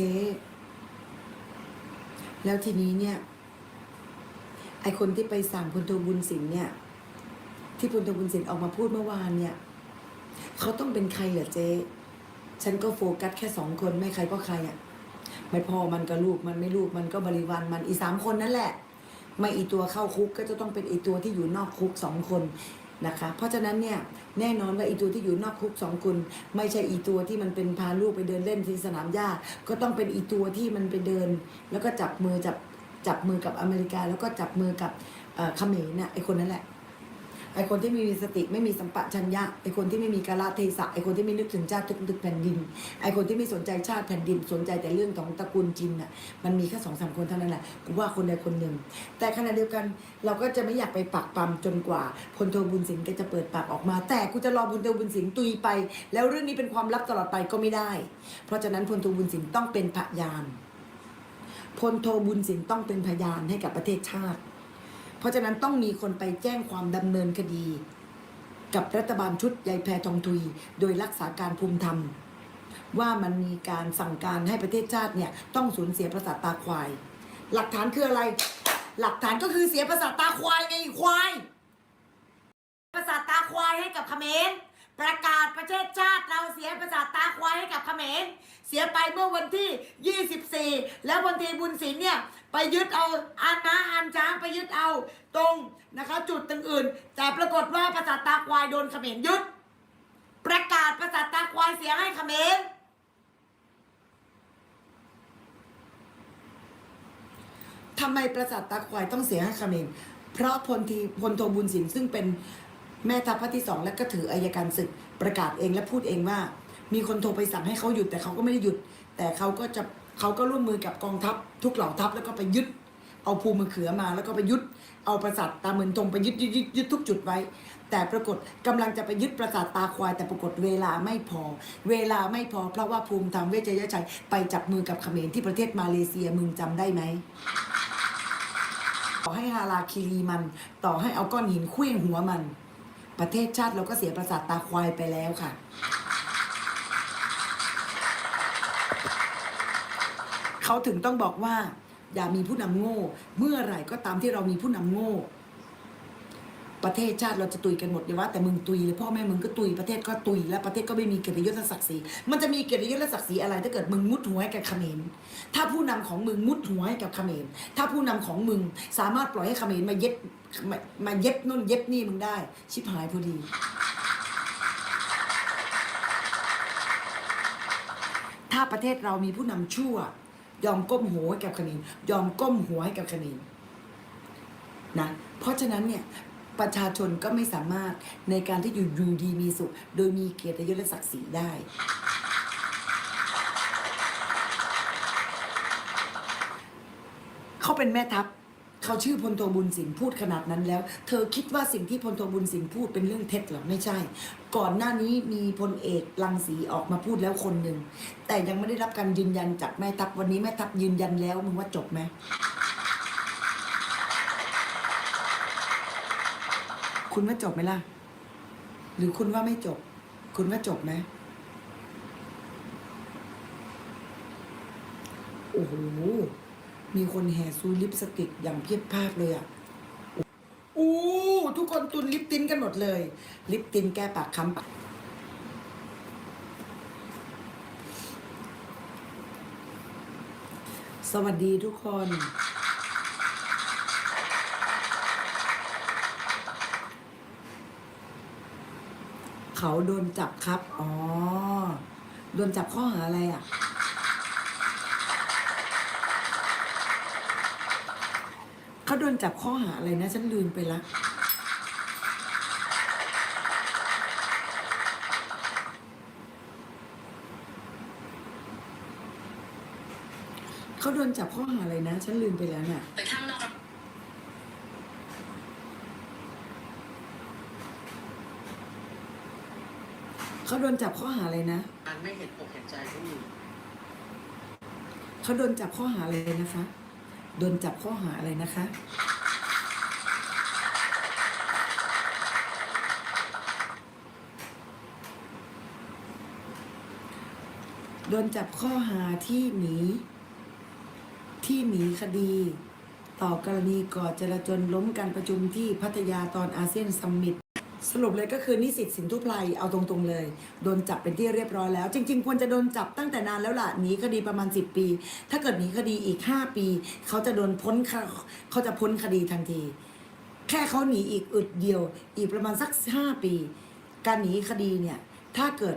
จ๊แล้วทีนี้เนี่ย ไอคนที่ไปสั่งพลโทบุญสินเนี่ย ที่พลโทบุญสินออกมาพูดเมื่อวานเนี่ยเขาต้องเป็นใครเหรอเจ๊ฉันก็โฟกัสแค่สองคนไม่ใครก็ใครอะ่ะไม่พอมันก็ลูกมันไม่ลูกมันก็บริวารมันอีสามคนนั่นแหละ ไม่อีตัวเข้าคุกก็จะต้องเป็นอีตัวที่อยู่นอกคุกสองคน นะคะ เพราะฉะนั้นเนี่ยแน่นอนว่าอีตัวที่อยู่นอกคุกสองคนไม่ใช่อีตัวที่มันเป็นพาลูกไปเดินเล่นที่สนามหญ้าก็ต้องเป็นอีตัวที่มันไปเดิน แล้วก็จับมือจับจับมือกับอเมริกา แล้วก็จับมือกับเขมรน่ะไอคนนั้นแหละ ไอคนที่ไม่มีสติไม่มีสัมปชัญญะไอคนที่ไม่มีกาลเทศะไอคนที่ไม่นึกถึงชาติทุกตึกแผ่นดิน ไอคนที่ไม่สนใจชาติแผ่นดิน สนใจแต่เรื่องของตระกูลจินน่ะมันมีแค่สองสามคนเท่านั้นแหละกูว่าคนใดคนหนึ่ง แต่ขณะเดียวกันเราก็จะไม่อยากไปปักปั๊มจนกว่าพลโทบุญสิงห์ก็จะเปิดปากออกมา แต่กูจะรอพลโทบุญสิงห์ตุยไป แล้วเรื่องนี้เป็นความลับตลอดไปก็ไม่ได้ เพราะฉะนั้นพลโทบุญสิงห์ต้องเป็นพยานพลโทบุญสิงห์ต้องเป็นพยานให้กับประเทศชาติ เพราะฉะนั้นต้องมีคนไปแจ้งความดำเนินคดี กับรัฐบาลชุดยายแพทองทุย โดยรักษาการภูมิธรรม ว่ามันมีการสั่งการให้ประเทศชาติเนี่ยต้องสูญเสียประสาทตาควาย หลักฐานคืออะไร หลักฐานก็คือเสียประสาทตาควายไงควาย ประสาทตาควายให้กับเขมร ประกาศประเทศชาติเราเสียประสาทตาควายให้กับเขมรเสียไปเมื่อวันที่ 24 แล้ววันทีบุญศิลป์เนี่ยไปยึดเอาอานาอานช้างไปยึดเอาตรงนะคะจุดต่างอื่น แต่ปรากฏว่าประสาทตาควายโดนเขมรยึด ประกาศประสาทตาควายเสียให้เขมรทำไมประสาทตาควายต้องเสียให้เขมรเพราะพลทีพลโทบุญสินซึ่งเป็น แม่ทัพภาคที่สองและก็ถืออายการศึกประกาศเองและพูดเองว่า มีคนโทรไปสั่งให้เขาหยุดแต่เขาก็ไม่ได้หยุด แต่เขาก็จะเขาก็ร่วมมือกับกองทัพ ทุกเหล่าทัพแล้วก็ไปยึด เอาภูมะเขือมาแล้วก็ไปยึด เอาประสาทตาเหมือนตรงไปยึดยึดยึดยึดทุกจุดไว้ แต่ปรากฏกำลังจะไปยึดประสาทตาควาย แต่ปรากฏเวลาไม่พอ เวลาไม่พอเพราะว่าภูมิธรรมเวชยชัยไปจับมือกับเขมรที่ประเทศมาเลเซียมึงจำได้ไหมต่อให้ฮาราคิรีมัน ต่อให้เอาก้อนหินเคลื่องหัวมัน ประเทศชาติเราก็เสียประสาทตาควายไปแล้วค่ะ เขาถึงต้องบอกว่า อย่ามีผู้นำโง่ เมื่อไหร่ก็ตามที่เรามีผู้นำโง่ ประเทศชาติเราจะตุยกันหมดเลยว่าแต่มึงตุยเลยพ่อแม่มึงก็ตุยประเทศก็ตุย และประเทศก็ไม่มีเกียรติยศและศักดิ์ศรีมันจะมีเกียรติยศและศักดิ์ศรีอะไร ถ้าเกิดมึงมุดหัวให้กับเขมรถ้าผู้นำของมึงมุดหัวให้กับเขมรถ้าผู้นำของมึงสามารถปล่อยให้เขมรมาเย็ดมาเย็บนู่นเย็บนี่มึงได้ ชิบหายพอดี ถ้าประเทศเรามีผู้นำชั่ว ยอมก้มหัวให้กับเขมรยอมก้มหัวให้กับเขมรนะเพราะฉะนั้นเนี่ย ประชาชนก็ไม่สามารถในการที่อยู่อยู่ดีมีสุข โดยมีเกียรติยศและศักดิ์ศรีได้ เขาเป็นแม่ทัพเขาชื่อพลโทบุญสินพูดขนาดนั้นแล้ว เธอคิดว่าสิ่งที่พลโทบุญสินพูดเป็นเรื่องเท็จหรอไม่ใช่ ก่อนหน้านี้มีพลเอกลังสีออกมาพูดแล้วคนหนึ่งแต่ยังไม่ได้รับการยืนยันจากแม่ทัพวันนี้แม่ทัพยืนยันแล้วมึงว่าจบไหม คุณว่าจบไหมล่ะ หรือคุณว่าไม่จบ คุณว่าจบไหมโอ้โห มีคนแห่ซูลิปสติกอย่างเพียบภาพเลยอะอู้ทุกคนตุนลิปตินกันหมดเลย ลิปตินแก้ปากค้ำปากสวัสดีทุกคน เขาโดนจับครับ อ๋อ โดนจับข้อหาอะไรอะ เขาโดนจับข้อหาอะไรนะ ฉันลืมไปละ เขาโดนจับข้อหาอะไรนะ ฉันลืมไปแล้วเนี่ย ไปข้างนอก เขาโดนจับข้อหาอะไรนะ การไม่เห็นอกเห็นใจผู้อื่นเขาโดนจับข้อหาอะไรนะคะ โดนจับข้อหาอะไรนะคะโโดนจับข้อหาที่หนี ที่หนีคดี ต่อกรณีก่อจราจนล้มการประชุมที่พัทยาตอนอาเซียนซัมมิต สรุปเลยก็คือนิสิตสินทุพไพรเอาตรงๆเลย โดนจับเป็นที่เรียบร้อยแล้ว จริง ๆ ควรจะโดนจับตั้งแต่นานแล้วล่ะหนีคดีประมาณ 10 ปี ถ้าเกิดหนีคดีอีก 5 ปี เขาจะโดนพ้นเขาจะพ้นคดีทันที แค่เขาหนีอีกอึดเดียว อีกประมาณสัก 5 ปี การหนีคดีเนี่ยถ้าเกิด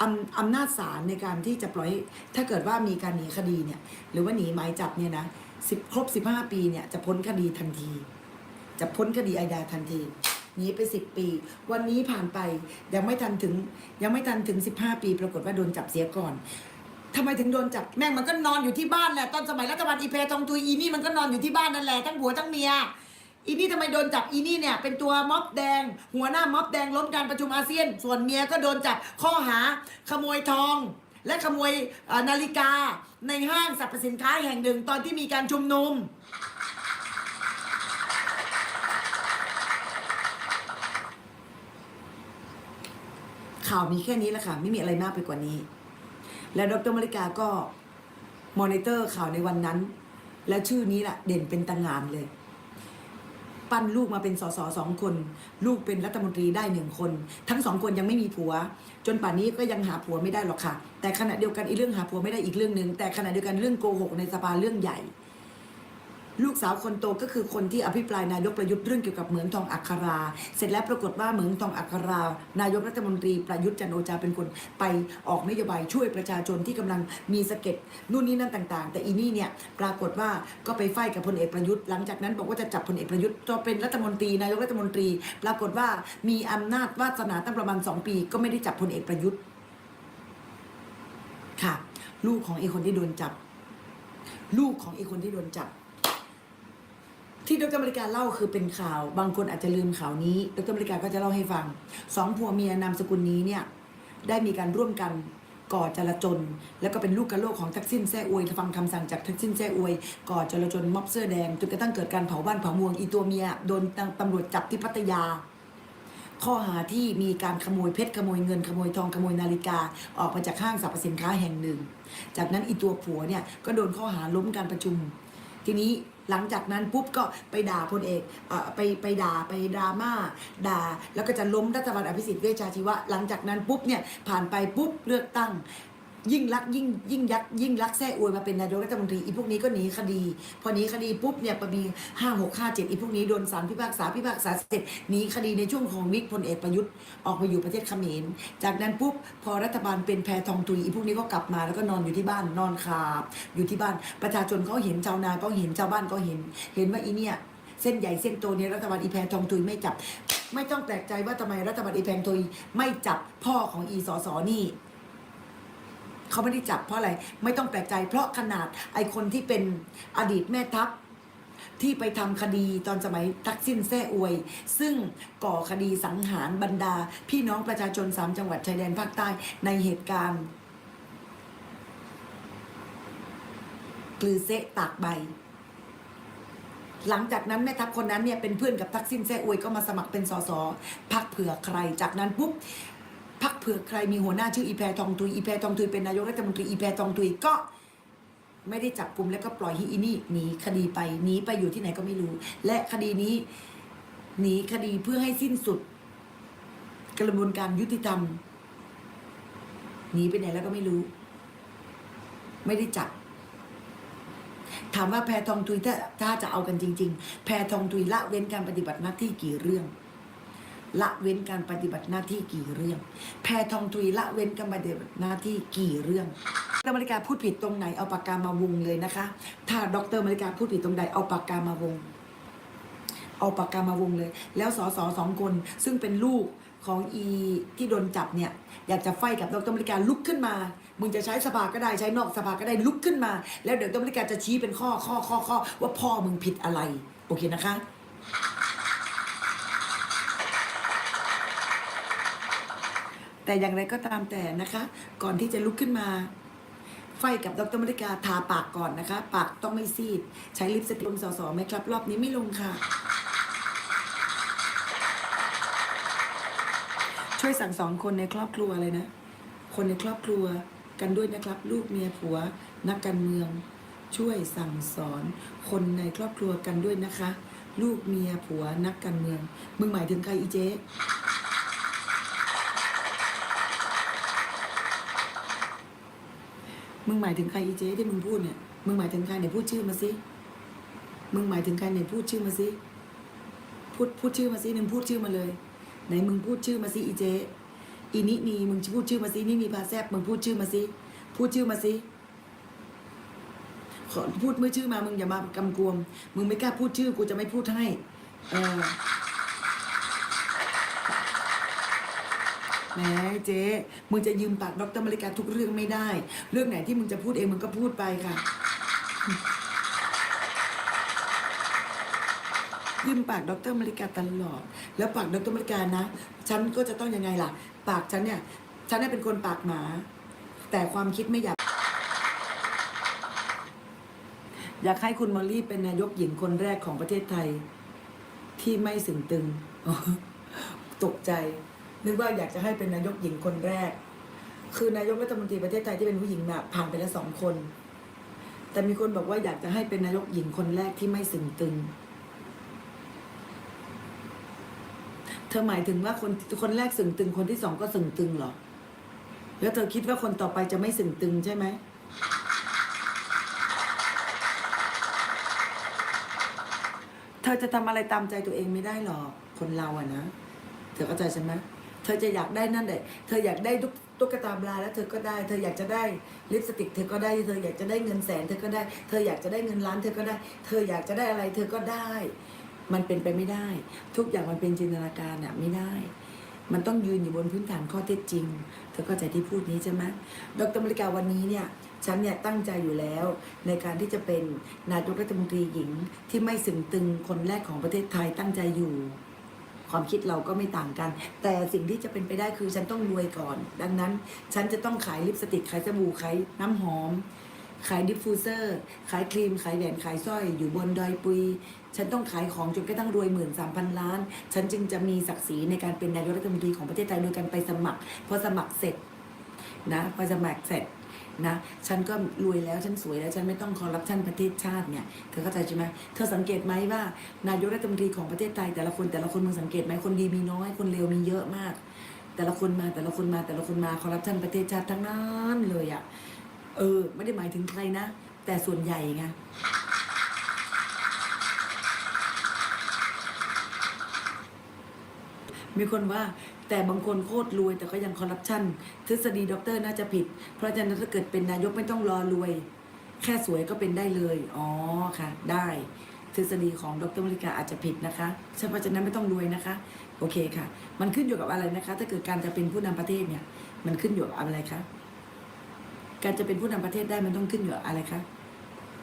อำอำนาจศาลในการที่จะปล่อยถ้าเกิดว่ามีการหนีคดีเนี่ยหรือว่าหนีหมายจับเนี่ยนะสิบครบ 15 ปีเนี่ยจะพ้นคดีทันที จะพ้นคดีอาญาทันที หนีไปสิบปี วันนี้ผ่านไปยังไม่ทันถึงยังไม่ทันถึงสิบห้าปี ปรากฏว่าโดนจับเสียก่อนทำไมถึงโดนจับแม่งมันก็นอนอยู่ที่บ้านแหละตอนสมัยรัฐบาลอีเพทองตุยอีนี่มันก็นอนอยู่ที่บ้านนั่นแหละทั้งผัวทั้งเมียอีนี่ทำไมโดนจับอีนี่เนี่ยเป็นตัวม็อบแดง หัวหน้าม็อบแดงล้มการประชุมอาเซียน ส่วนเมียก็โดนจับข้อหาขโมยทอง และขโมยนาฬิกาในห้างสรรพสินค้าแห่งหนึ่งตอนที่มีการชุมนุม ข่าวมีแค่นี้แหละค่ะ ไม่มีอะไรมากไปกว่านี้ และดรมริกาก็มอนิเตอร์ข่าวในวันนั้น และชื่อนี้แหละเด่นเป็นตางงานเลย ปั้นลูกมาเป็นสสสองคน ลูกเป็นรัฐมนตรีได้หนึ่งคน ทั้งสองคนยังไม่มีผัว จนป่านนี้ก็ยังหาผัวไม่ได้หรอกค่ะ แต่ขณะเดียวกันอีเรื่องหาผัวไม่ได้อีกเรื่องหนึ่งแต่ขณะเดียวกันเรื่องโกหกในสภาเรื่องใหญ่ ลูกสาวคนโตก็คือคนที่อภิปรายนายกประยุทธ์เรื่องเกี่ยวกับเหมืองทองอัครา เสร็จแล้วปรากฏว่าเหมืองทองอัครา นายกรัฐมนตรีประยุทธ์จันโอชาเป็นคนไปออกนโยบายช่วยประชาชนที่กำลังมีสะเก็ดนู่นนี่นั่นต่างๆ แต่อีนี่เนี่ยปรากฏว่าก็ไปไฟกับพลเอกประยุทธ์หลังจากนั้นบอกว่าจะจับพลเอกประยุทธ์จะเป็นรัฐมนตรีนายกรัฐมนตรี ปรากฏว่ามีอำนาจวาสนาตั้งประมาณสองปี ก็ไม่ได้จับพลเอกประยุทธ์ค่ะ ลูกของไอ้คนที่โดนจับ ลูกของไอ้คนที่โดนจับ ที่ดรมริกาเล่าคือเป็นข่าว บางคนอาจจะลืมข่าวนี้ ดรมริกาก็จะเล่าให้ฟังสองผัวเมียนามสกุลนี้เนี่ยได้มีการร่วมกันก่อจลาจลแล้วก็เป็นลูกกระโลกของทักษิณแซ่อวยฟังคำสั่งจากทักษิณแซ่อวยก่อจลาจลม็อบเสื้อแดงจนกระทั่งเกิดการเผาบ้านเผาเมืองอีตัวเมียโดนตำรวจจับที่พัทยา ข้อหาที่มีการขโมยเพชรขโมยเงินขโมยทองขโมยนาฬิกา ออกมาจากห้างสรรพสินค้าแห่งหนึ่ง จากนั้นอีตัวผัวเนี่ยก็โดนข้อหาล้มการประชุม ทีนี้หลังจากนั้นปุ๊บก็ไปด่าพลเอกเอ่อไปไปด่าไปดราม่าด่า แล้วก็จะล้มรัฐบาลอภิสิทธิ์เวชชาชีวะ หลังจากนั้นปุ๊บเนี่ยผ่านไปปุ๊บเลือกตั้ง ยิ่งรักยิ่งยิ่งยักยิ่งรักแซ่อวยมาเป็นนายกรัฐมนตรีอีพวกนี้ก็หนีคดี พอหนีคดีปุ๊บเนี่ยประมีห้าหกห้าเจ็ดอีพวกนี้โดนศาลพิพากษาพิพากษาเสร็จหนีคดีในช่วงของวิกพลเอกประยุทธ์ออกไปอยู่ประเทศเขมร จากนั้นปุ๊บพอรัฐบาลเป็นแพทองตุยอีพวกนี้ก็กลับมาแล้วก็นอนอยู่ที่บ้านนอนคาบอยู่ที่บ้านประชาชนเขาเห็นชาวนาก็เห็นชาวบ้านก็เห็น เห็นว่าอีเนี่ยเส้นใหญ่เส้นโตเนี่ยรัฐบาลอีแพทองตุยไม่จับ ไม่ต้องแปลกใจว่าทำไมรัฐบาลอีแพทองตุยไม่จับพ่อของอีสอสอนี่ เขาไม่ได้จับเพราะอะไรไม่ต้องแปลกใจ เพราะขนาดไอคนที่เป็นอดีตแม่ทัพที่ไปทำคดีตอนสมัยทักษิณแซ่อวย ซึ่งก่อคดีสังหารบรรดา พี่น้องประชาชนสามจังหวัดชายแดนภาคใต้ในเหตุการณ์กลือเซะตากใบ หลังจากนั้นแม่ทัพคนนั้นเนี่ยเป็นเพื่อนกับทักษิณแซ่อวยก็มาสมัครเป็นสสพักเผื่อใคร จากนั้นปุ๊บ พักเผื่อใครมีหัวหน้าชื่ออีแพรทองตุยอีแพรทองตุยเป็นนายกรัฐมนตรีอีแพรทองตุยก็ไม่ได้จับกลุ่มแล้วก็ปล่อยให้อีนี่หนีคดีไปหนีไปอยู่ที่ไหนก็ไม่รู้ และคดีนี้หนีคดีเพื่อให้สิ้นสุด กระบวนการยุติธรรมหนีไปไหนแล้วก็ไม่รู้ ไม่ได้จับ ถามว่าแพรทองตุยถ้าถ้าจะเอากันจริง ๆ แพรทองตุยละเว้นการปฏิบัติหน้าที่กี่เรื่อง ละเว้นการปฏิบัติหน้าที่กี่เรื่อง แพทองทุยละเว้นการปฏิบัติหน้าที่กี่เรื่องดรมาริกาพูดผิดตรงไหนเอาปากกามาวงเลยนะคะ ถ้าดรมาริกาพูดผิดตรงใดเอาปากกามาวง เอาปากกามาวงเลย แล้วสสสองคนซึ่งเป็นลูกของอีที่โดนจับเนี่ย อยากจะไฟกับดรมาริกาลุกขึ้นมา มึงจะใช้สภาก็ได้ใช้นอกสภาก็ได้ลุกขึ้นมา แล้วเดี๋ยวดรมาริกาจะชี้เป็นข้อข้อข้อข้อว่าพ่อมึงผิดอะไร โอเคนะคะ แต่อย่างไรก็ตามแต่นะคะ ก่อนที่จะลุกขึ้นมา ไฟกับดรมริกาทาปากก่อนนะคะ ปากต้องไม่ซีด ใช้ลิปสติกลงสอสอไหมครับ รอบนี้ไม่ลงค่ะ ช่วยสั่งสอนคนในครอบครัวเลยนะ คนในครอบครัวกันด้วยนะครับ ลูกเมียผัว นักการเมือง ช่วยสั่งสอน คนในครอบครัวกันด้วยนะคะ ลูกเมียผัวนักการเมือง มึงหมายถึงใครอีเจ๊ มึงหมายถึงใครอีเจ๊ที่มึงพูดเนี่ย มึงหมายถึงใครเนี่ยพูดชื่อมาสิ มึงหมายถึงใครเนี่ยพูดชื่อมาสิ พูดพูดชื่อมาสิหนึ่งพูดชื่อมาเลย ไหนมึงพูดชื่อมาสิอีเจ๊อีนินีมึงพูดชื่อมาสินี่มีพาแซบมึงพูดชื่อมาสิ พูดชื่อมาสิขอพูดเมื่อชื่อมา มึงอย่ามากำกวม มึงไม่กล้าพูดชื่อกูจะไม่พูดให้ เออ แหมเจ๊มึงจะยืมปากดรมาริกาทุกเรื่องไม่ได้ เรื่องไหนที่มึงจะพูดเองมึงก็พูดไปค่ะ ยืมปากดรมาริกาตลอด แล้วปากดรมาริกานะ ฉันก็จะต้องยังไงล่ะ ปากฉันเนี่ย ฉันเนี่ยเป็นคนปากหมา แต่ความคิดไม่อยาก อยากให้คุณมอลลี่เป็นนายกหญิงคนแรกของประเทศไทย ที่ไม่สึงตึง ตกใจ นึกว่าอยากจะให้เป็นนายกหญิงคนแรก คือนายกรัฐมนตรีประเทศไทยที่เป็นผู้หญิงแบบผ่านไปแล้วสองคน แต่มีคนบอกว่าอยากจะให้เป็นนายกหญิงคนแรกที่ไม่สึงตึง เธอหมายถึงว่าคนคนแรกสึงตึงคนที่สองก็สึงตึงเหรอ แล้วเธอคิดว่าคนต่อไปจะไม่สึงตึงใช่ไหมเธอจะทำอะไรตามใจตัวเองไม่ได้หรอก คนเราอะนะ เธอเข้าใจใช่ไหม เธอจะอยากได้นั่นแหละเธออยากได้ตุ๊กตาปลาแล้วเธอก็ได้ เธออยากจะได้ลิปสติก เธอก็ได้ เธออยากจะได้เงินแสน เธอก็ได้ เธออยากจะได้เงินล้าน เธอก็ได้ เธออยากจะได้อะไร เธอก็ได้ มันเป็นไปไม่ได้ ทุกอย่างมันเป็นจินตนาการอะไม่ได้ มันต้องยืนอยู่บนพื้นฐานข้อเท็จจริง เธอเข้าใจที่พูดนี้ใช่ไหมดรมริกาวันนี้เนี่ยฉันเนี่ยตั้งใจอยู่แล้วในการที่จะเป็นนายกรัฐมนตรีหญิงที่ไม่สึงตึงคนแรกของประเทศไทยตั้งใจอยู่ ความคิดเราก็ไม่ต่างกัน แต่สิ่งที่จะเป็นไปได้คือฉันต้องรวยก่อน ดังนั้นฉันจะต้องขายลิปสติกขายสบู่ขายน้ำหอม ขายดิฟฟูเซอร์ ขายครีม ขายแหวนขายสร้อย อยู่บนดอยปุย ฉันต้องขายของจนกระทั่งรวยหมื่นสามพันล้าน ฉันจึงจะมีศักดิ์ศรีในการเป็นนายกรัฐมนตรีของประเทศไทยโดยการไปสมัครพอสมัครเสร็จนะพอสมัครเสร็จ นะฉันก็รวยแล้วฉันสวยแล้วฉันไม่ต้องคอร์รัปชันประเทศชาติเนี่ยเธอเข้าใจใช่ไหมเธอสังเกตไหมว่านายกรัฐมนตรีของประเทศไทยแต่ละคนแต่ละคนมึงสังเกตไหมคนดีมีน้อยคนเลวมีเยอะมาก แต่ละคนมาแต่ละคนมาแต่ละคนมาคอร์รัปชันประเทศชาติทั้งนั้นเลยอะ่ะเออ ไม่ได้หมายถึงใครนะ แต่ส่วนใหญ่ไงมีคนว่า แต่บางคนโคตรรวยแต่ก็ยังคอร์รัปชันทฤษฎีด็อกเตอร์น่าจะผิด เพราะฉะนั้นถ้าเกิดเป็นนายกไม่ต้องรอรวย แค่สวยก็เป็นได้เลย อ๋อค่ะ ได้ทฤษฎีของดรมริกาอาจจะผิดนะคะเพราะฉะนั้นไม่ต้องรวยนะคะ โอเคค่ะ มันขึ้นอยู่กับอะไรนะคะ ถ้าเกิดการจะเป็นผู้นำประเทศเนี่ย มันขึ้นอยู่กับอะไรคะ การจะเป็นผู้นำประเทศได้มันต้องขึ้นอยู่อะไรคะ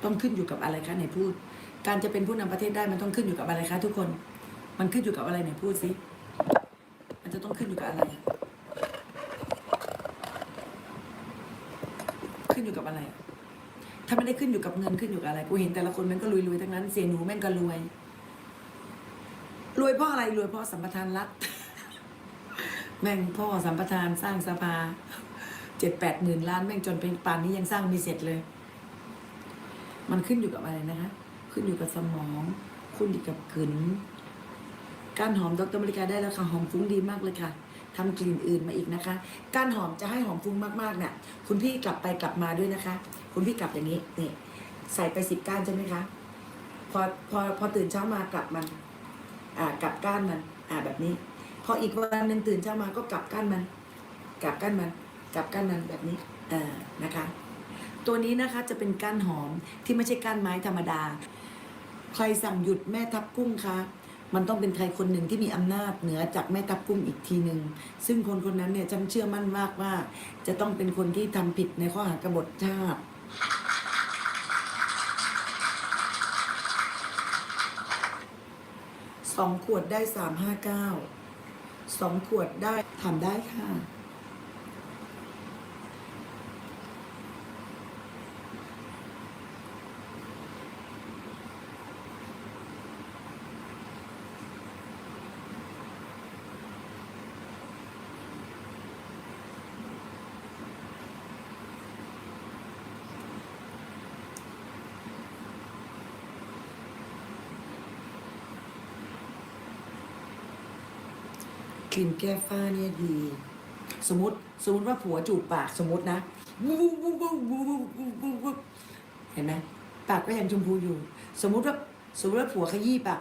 ต้องขึ้นอยู่กับอะไรคะไหนพูด การจะเป็นผู้นำประเทศได้มันต้องขึ้นอยู่กับอะไรคะ ทุกคน มันขึ้นอยู่กับอะไรไหนพูดสิ ขึ้นอยู่กับอะไร ขึ้นอยู่กับอะไร ถ้าไม่ได้ขึ้นอยู่กับเงินขึ้นอยู่กับอะไร กูเห็นแต่ละคนแม่งก็รวยๆทั้งนั้น เสียหนูแม่งก็รวย รวยเพราะอะไรรวยเพราะสัมปทานรัฐ แม่งพ่อสัมปทานสร้างสภาเจ็ดแปดหมื่นล้านแม่งจนเป็นป่านนี้ยังสร้างไม่เสร็จเลย มันขึ้นอยู่กับอะไรนะคะ ขึ้นอยู่กับสมอง ขึ้นอยู่กับกลืน กานหอมดรมริกาได้แล้วค่ะหอมฟุ้งดีมากเลยค่ะทำกลิ่นอื่นมาอีกนะคะ กานหอมจะให้หอมฟุ้งมากๆเนี่ยคุณพี่กลับไปกลับมาด้วยนะคะ คุณพี่กลับอย่างนี้นี่ใส่ไปสิบก้านใช่ไหมคะพอพอพอตื่นเช้ามากลับมัน อ่ากลับก้านมัน อ่าแบบนี้ พออีกวันหนึ่งตื่นเช้ามาก็กลับก้านมัน กลับก้านมัน กลับก้านมันแบบนี้อ่านะคะ ตัวนี้นะคะจะเป็นก้านหอมที่ไม่ใช่ก้านไม้ธรรมดา ใครสั่งหยุดแม่ทับกุ้งคะ มันต้องเป็นใครคนหนึ่งที่มีอำนาจเหนือจากแม่ทัพกุ้มอีกทีหนึ่งซึ่งคนคนนั้นเนี่ยจำเชื่อมั่นมากว่า จะต้องเป็นคนที่ทำผิดในข้อหากบฏชาติสองขวดได้สามห้าเก้าสองขวดได้ทำได้ค่ะ ครีมแก้ฝ้าเนี่ยดี สมมติสมมติว่าผัวจูบปากสมมตินะเห็นไหมปากก็ยังชมพูอยู่ สมมติว่าสมมติว่าผัวขยี้ปาก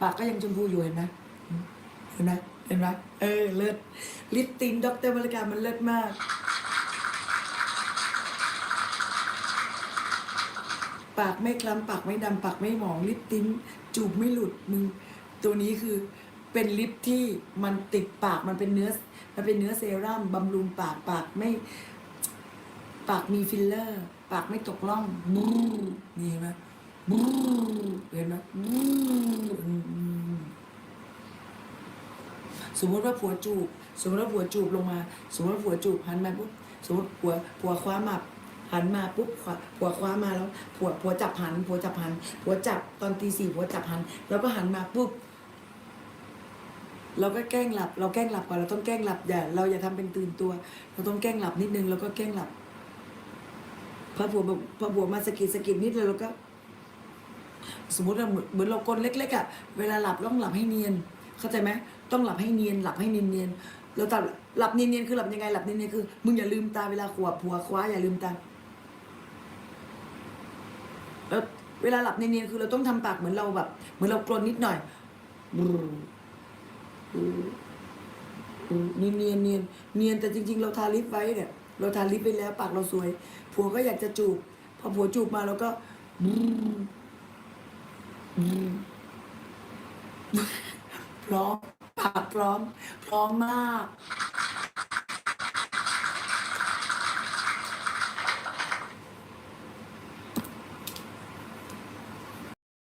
ปากก็ยังชมพูอยู่เห็นไหมเห็นไหมเห็นไหมเออเลิศลิปตินด็อกเตอร์บริการมันเลิศมากปากไม่คล้ำปากไม่ดำปากไม่หมองลิปติ้น จูบไม่หลุดมึง ตัวนี้คือเป็นลิปที่มันติดปากมันเป็นเนื้อ มันเป็นเนื้อเซรั่มบำรุงปากปากไม่ ปากมีฟิลเลอร์ ปากไม่ตกล่องบูนี่เห็นไหมบูเห็นไหมบูสมมติว่าผัวจูบ สมมติว่าผัวจูบลงมา สมมติว่าผัวจูบหันมาปุ๊บสมมติผัวผัวคว้ามับหันมาปุ๊บผัวคว้ามาแล้วผัวผัวจับหันผัวจับหันผัวจับตอนตีสี่ผัวจับหัน แล้วก็หันมาปุ๊บ เราก็แกล้งหลับ เราแกล้งหลับก่อนเราต้องแกล้งหลับอย่าเราอย่าทำเป็นตื่นตัว เราต้องแกล้งหลับนิดนึงแล้วก็แกล้งหลับพอผัวพอผัวมาสะกิดสะกิดนิดเลยเราก็ สมมติว่าเหมือนเรากลนเล็กๆอะเวลาหลับต้องหลับให้เนียน เข้าใจไหมต้องหลับให้เนียน หลับให้เนียนๆแล้วแต่หลับเนียนๆคือหลับยังไงหลับเนียนๆคือมึงอย่าลืมตาเวลาขวบผัวคว้าอย่าลืมตาแล้วเวลาหลับเนียนๆคือเราต้องทำปากเหมือนเราแบบ เหมือนเรากรนนิดหน่อยบรู เนียนเนียนเนียนเนียนแต่จริง ๆ เราทาลิปไว้เนี่ย เราทาลิปไปแล้วปากเราสวย ผัวก็อยากจะจูบ พอผัวจูบมาเราก็พร้อมปากพร้อม พร้อมมาก